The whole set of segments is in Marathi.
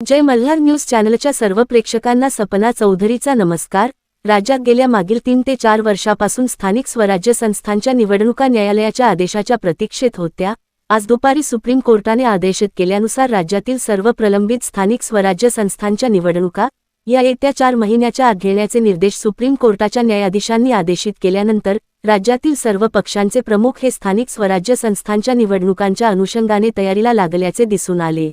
जय मल्हार न्यूज चॅनलच्या सर्व प्रेक्षकांना सपना चौधरीचा नमस्कार. राज्यात गेल्या मागील तीन ते चार वर्षापासून स्थानिक स्वराज्य संस्थांच्या निवडणुका न्यायालयाच्या आदेशाच्या प्रतीक्षेत होत्या. आज दुपारी सुप्रीम कोर्टाने आदेशित केल्यानुसार राज्यातील सर्व प्रलंबित स्थानिक स्वराज्य संस्थांच्या निवडणुका या येत्या चार महिन्याच्या आत घेण्याचे निर्देश सुप्रीम कोर्टाच्या न्यायाधीशांनी आदेशित केल्यानंतर राज्यातील सर्व पक्षांचे प्रमुख हे स्थानिक स्वराज्य संस्थांच्या निवडणुकांच्या अनुषंगाने तयारीला लागल्याचे दिसून आले.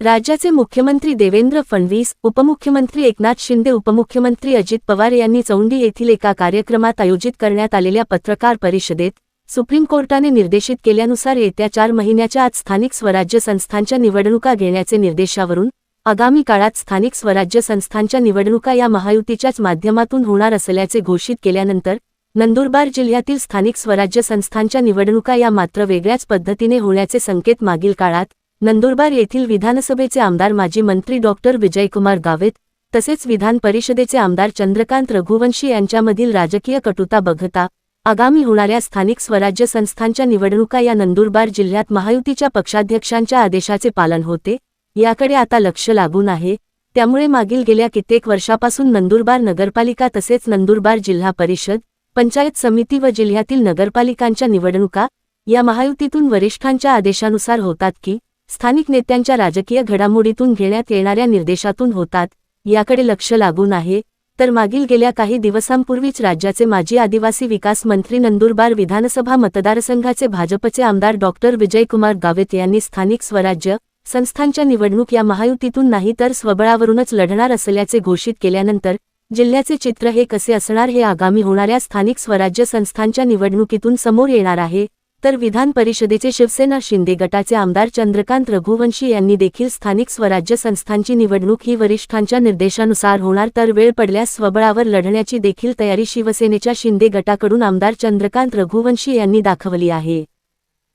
राज्याचे मुख्यमंत्री देवेंद्र फडणवीस उपमुख्यमंत्री एकनाथ शिंदे उपमुख्यमंत्री अजित पवार यांनी चौंडी येथील एका कार्यक्रमात आयोजित करण्यात आलेल्या पत्रकार परिषदेत सुप्रीम कोर्टाने निर्देशित केल्यानुसार येत्या चार महिन्याच्या आत स्थानिक स्वराज्य संस्थांच्या निवडणुका घेण्याचे निर्देशावरून आगामी काळात स्थानिक स्वराज्य संस्थांच्या निवडणुका या महायुतीच्याच माध्यमातून होणार असल्याचे घोषित केल्यानंतर नंदुरबार जिल्ह्यातील स्थानिक स्वराज्य संस्थांच्या निवडणुका या मात्र वेगळ्याच पद्धतीने होण्याचे संकेत मागील काळात नंदुरबार येथील विधानसभेचे आमदार माजी मंत्री डॉक्टर विजयकुमार गावित तसेच विधान परिषदेचे आमदार चंद्रकांत रघुवंशी यांच्यामधील राजकीय कटुता बघता आगामी होणाऱ्या स्थानिक स्वराज्य संस्थांच्या निवडणुका या नंदुरबार जिल्ह्यात महायुतीच्या पक्षाध्यक्षांच्या आदेशाचे पालन होते याकडे आता लक्ष लागून आहे त्यामुळे मागील गेल्या कित्येक वर्षापासून नंदुरबार नगरपालिका तसेच नंदुरबार जिल्हा परिषद पंचायत समिती व जिल्ह्यातील नगरपालिकांच्या निवडणुका या महायुतीतून वरिष्ठांच्या आदेशानुसार होतात की स्थानिक नेत्यांच्या राजकीय घडामोडीतून घेण्यात येणाऱ्या निर्देशातून होतात याकडे लक्ष लागून आहे तर मागील गेल्या काही दिवसांपूर्वीच राज्याचे माजी आदिवासी विकास मंत्री नंदुरबार विधानसभा मतदारसंघाचे भाजपचे आमदार डॉक्टर विजयकुमार गावित यांनी स्थानिक स्वराज्य संस्थांच्या निवडणूक या महायुतीतून नाही तर स्वबळावरूनच लढणार असल्याचे घोषित केल्यानंतर जिल्ह्याचे चित्र हे कसे असणार हे आगामी होणाऱ्या स्थानिक स्वराज्य संस्थांच्या निवडणुकीतून समोर येणार आहे तर विधान परिषदेचे शिवसेना शिंदे गटाचे आमदार चंद्रकांत रघुवंशी यांनी देखील स्थानिक स्वराज्य संस्थांची निवडणूक ही वरिष्ठांच्या निर्देशानुसार होणार तर वेळ पडल्यास स्वबळावर लढण्याची देखील तयारी शिवसेनेच्या शिंदे गटाकडून आमदार चंद्रकांत रघुवंशी यांनी दाखवली आहे.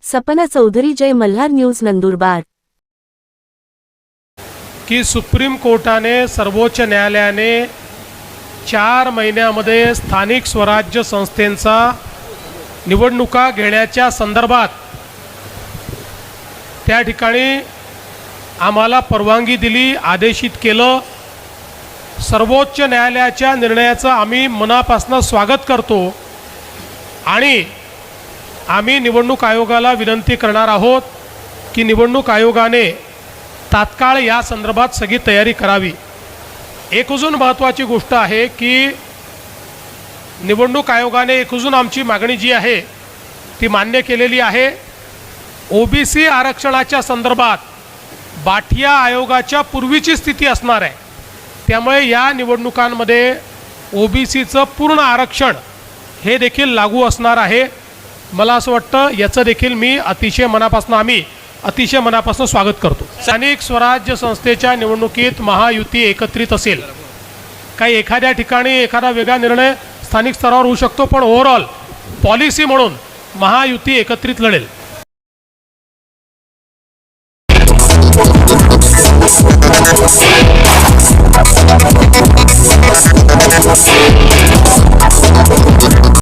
सपना चौधरी जय मल्हार न्यूज नंदुरबार. की सुप्रीम कोर्टाने सर्वोच्च न्यायालयाने चार महिन्यामध्ये स्थानिक स्वराज्य संस्थेंचा निवडणुका घेण्याच्या संदर्भात त्या ठिकाणी आम्हाला परवानगी दिली आदेशित केलं. सर्वोच्च न्यायालयाच्या निर्णयाचं आम्ही मनापासून स्वागत करतो आणि आम्ही निवडणूक आयोगाला विनंती करणार आहोत की निवडणूक आयोगाने तात्काळ या संदर्भात सगळी तयारी करावी. एक अजून महत्त्वाची गोष्ट आहे की निवडणूक आयोगाने एक अजून आमची मागणी जी आहे ती मान्य केलेली आहे. ओबीसी आरक्षणाच्या संदर्भात बाठिया आयोगाच्या पूर्वीची स्थिती असणार आहे. त्यामुळे या निवडणुकांमध्ये ओबीसीचं पूर्ण आरक्षण हे देखील लागू असणार आहे. मला असं वाटतं याचं देखील मी अतिशय मनापासून आम्ही अतिशय मनापासून स्वागत करतो. स्थानिक स्वराज्य संस्थेच्या निवडणुकीत महायुती एकत्रित असेल. काही एखाद्या ठिकाणी एखादा वेगळा निर्णय स्थानिक स्तरावर होऊ शकतो पण ओव्हरऑल पॉलिसी म्हणून महायुती एकत्रित लढेल.